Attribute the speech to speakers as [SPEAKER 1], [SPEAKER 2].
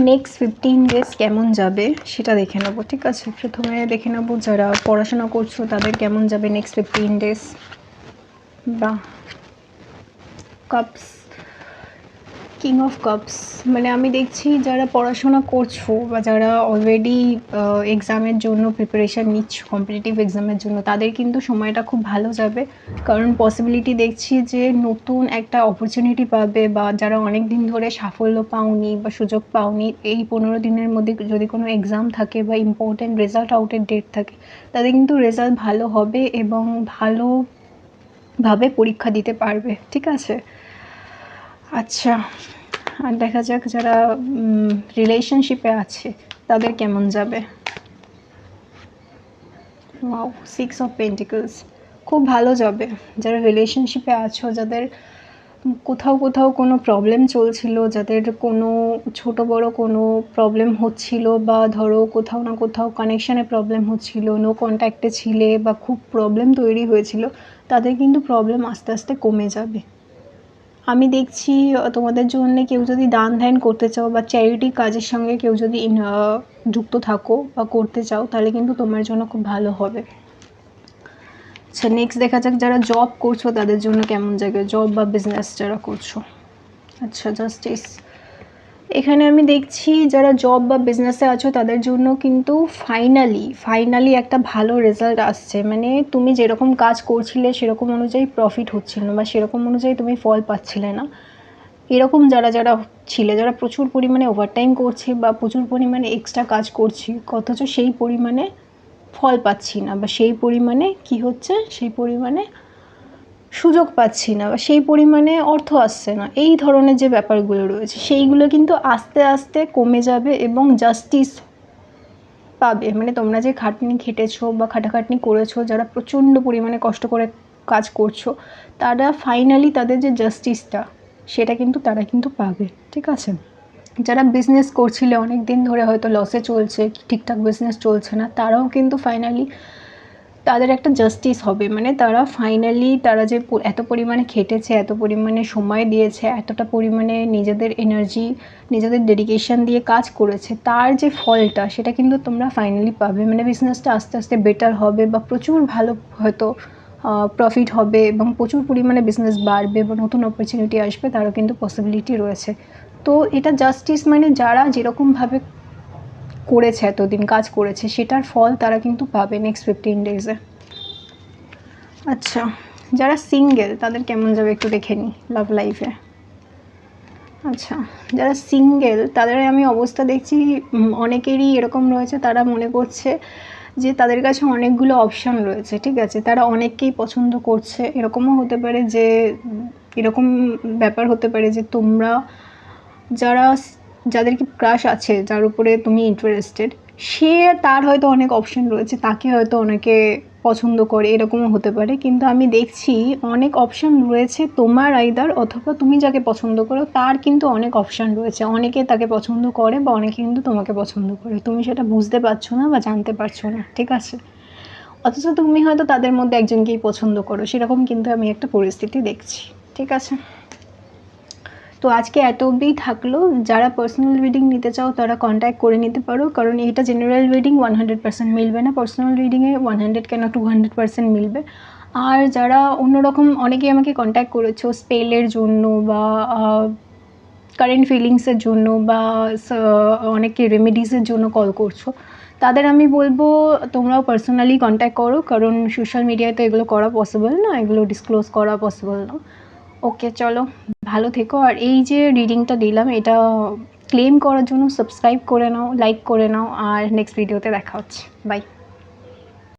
[SPEAKER 1] Next fifteen days কেমন যাবে সেটা দেখে নেব, ঠিক আছে? প্রথমে দেখে নেব যারা পড়াশোনা করছ তাদের কেমন যাবে নেক্সট ফিফটিন ডেজ বা কাপস কিং অফ কাপস মানে আমি দেখছি যারা পড়াশোনা করছ বা যারা অলরেডি এক্সামের জন্য প্রিপারেশান নিচ্ছ কম্পিটিটিভ এক্সামের জন্য, তাদের কিন্তু সময়টা খুব ভালো যাবে। কারণ পসিবিলিটি দেখছি যে নতুন একটা অপরচুনিটি পাবে বা যারা অনেক দিন ধরে সাফল্য পাওনি বা সুযোগ পাওনি, এই পনেরো দিনের মধ্যে যদি কোনো এক্সাম থাকে বা ইম্পর্টেন্ট রেজাল্ট আউটের ডেট থাকে, তাদের কিন্তু রেজাল্ট ভালো হবে এবং ভালোভাবে পরীক্ষা দিতে পারবে, ঠিক আছে? আচ্ছা। আর দেখা যাক যারা রিলেশনশিপে আছে, তাদের কেমন যাবে। ওয়াও সিক্স অফ পেন্টিকলস খুব ভালো যাবে যারা রিলেশনশিপে আছো, যাদের কোথাও কোথাও কোনো প্রবলেম চলছিল, যাদের কোনো ছোট বড় কোনো প্রবলেম হচ্ছিল, বা ধরো কোথাও না কোথাও কানেকশানে প্রবলেম হচ্ছিল নো কন্ট্যাক্টে ছিলে, বা খুব প্রবলেম তৈরি হয়েছিল, তাদের কিন্তু প্রবলেম আস্তে আস্তে কমে যাবে। আমি দেখছি তোমাদের জন্য কেউ যদি দান ধ্যান করতে চাও বা চ্যারিটি কাজের সঙ্গে কেউ যদি যুক্ত থাকো বা করতে চাও, তাহলে কিন্তু তোমার জন্য খুব ভালো হবে। আচ্ছা নেক্সট দেখা যাক যারা জব করছ তাদের জন্য কেমন জায়গায় জব বা বিজনেস যারা করছ। আচ্ছা জাস্টিস এখানে আমি দেখছি যারা জব বা বিজনেসে আছো, তাদের জন্য কিন্তু ফাইনালি ফাইনালি একটা ভালো রেজাল্ট আসছে। মানে তুমি যেরকম কাজ করছিলে, সেরকম অনুযায়ী প্রফিট হচ্ছিল না বা সেরকম অনুযায়ী তুমি ফল পাচ্ছিলে না। এরকম যারা যারা ছিলে, যারা প্রচুর পরিমাণে ওভারটাইম করছে বা প্রচুর পরিমাণে এক্সট্রা কাজ করছি, অথচ সেই পরিমাণে ফল পাচ্ছি না বা সেই পরিমাণে কি হচ্ছে? সেই পরিমাণে সুযোগ পাচ্ছি না বা সেই পরিমাণে অর্থ আসছে না। এই ধরনের যে ব্যাপারগুলো রয়েছে, সেইগুলো কিন্তু আস্তে আস্তে কমে যাবে এবং জাস্টিস পাবে। মানে তোমরা যে খাটনি খেটেছো বা খাটাখাটনি করেছ, যারা প্রচণ্ড পরিমাণে কষ্ট করে কাজ করছ, তারা ফাইনালি তাদের যে জাস্টিসটা সেটা কিন্তু তারা কিন্তু পাবে। ঠিক আছে? যারা বিজনেস করছিলে অনেক দিন ধরে হয়তো লসে চলছে, ঠিকঠাক বিজনেস চলছে না, তারাও কিন্তু ফাইনালি তাদের একটা জাস্টিস হবে। মানে তারা ফাইনালি তারা যে এত পরিমাণে খেটেছে, এত পরিমাণে সময় দিয়েছে, এতটা পরিমাণে নিজেদের এনার্জি নিজেদের ডেডিকেশন দিয়ে কাজ করেছে, তার যে ফলটা সেটা কিন্তু তোমরা ফাইনালি পাবে। মানে বিজনেসটা আস্তে আস্তে বেটার হবে বা প্রচুর ভালো হয়তো প্রফিট হবে এবং প্রচুর পরিমাণে বিজনেস বাড়বে বা নতুন অপরচুনিটি আসবে, তারও কিন্তু পসিবিলিটি রয়েছে। তো এটা জাস্টিস মানে যারা যেরকমভাবে করেছে, এতদিন কাজ করেছে, সেটার ফল তারা কিন্তু পাবে নেক্সট ফিফটিন ডেজে আচ্ছা যারা সিঙ্গেল তাদের কেমন যাবে একটু দেখে নিই লাভ লাইফে আচ্ছা যারা সিঙ্গেল তাদের আমি অবস্থা দেখছি অনেকেরই এরকম রয়েছে, তারা মনে করছে যে তাদের কাছে অনেকগুলো অপশান রয়েছে, ঠিক আছে? তারা অনেককেই পছন্দ করছে, এরকমও হতে পারে যে, এরকম ব্যাপার হতে পারে যে তোমরা যারা যাদের কি ক্রাশ আছে, যার উপরে তুমি ইন্টারেস্টেড সে তার হয়তো অনেক অপশন রয়েছে, তাকে হয়তো অনেকে পছন্দ করে, এরকমও হতে পারে। কিন্তু আমি দেখছি অনেক অপশান রয়েছে তোমার আইদার অথবা তুমি যাকে পছন্দ করো, তার কিন্তু অনেক অপশান রয়েছে। অনেকে তাকে পছন্দ করে বা অনেকে কিন্তু তোমাকে পছন্দ করে। তুমি সেটা বুঝতে পারছ না বা জানতে পারছ না, ঠিক আছে? অথচ তুমি হয়তো তাদের মধ্যে একজনকেই পছন্দ করো, সেরকম কিন্তু আমি একটা পরিস্থিতি দেখছি, ঠিক আছে? তো আজকে এত অবধিই থাকল। যারা পার্সোনাল রিডিং নিতে চাও, তারা কন্ট্যাক্ট করে নিতে পারো। কারণ এটা general reading one hundred percent মিলবে না। পার্সোনাল রিডিংয়ে ওয়ান হান্ড্রেড কেন টু হান্ড্রেড পার্সেন্ট মিলবে? আর যারা অন্যরকম অনেকেই আমাকে কন্ট্যাক্ট করেছ স্পেলের জন্য বা কারেন্ট ফিলিংসের জন্য বা অনেকে রেমেডিসের জন্য কল করছ, তাদের আমি বলব, তোমরাও পার্সোনালি কন্ট্যাক্ট করো। কারণ সোশ্যাল মিডিয়ায় তো এগুলো করা পসিবল না। এগুলো ডিসক্লোজ করা পসিবল না। ওকে, চলো। ভালো থেকো। আর এই যে রিডিংটা দিলাম, এটা ক্লেম করার জন্য সাবস্ক্রাইব করে নাও লাইক করে নাও, আর নেক্সট ভিডিওতে দেখা হচ্ছে। বাই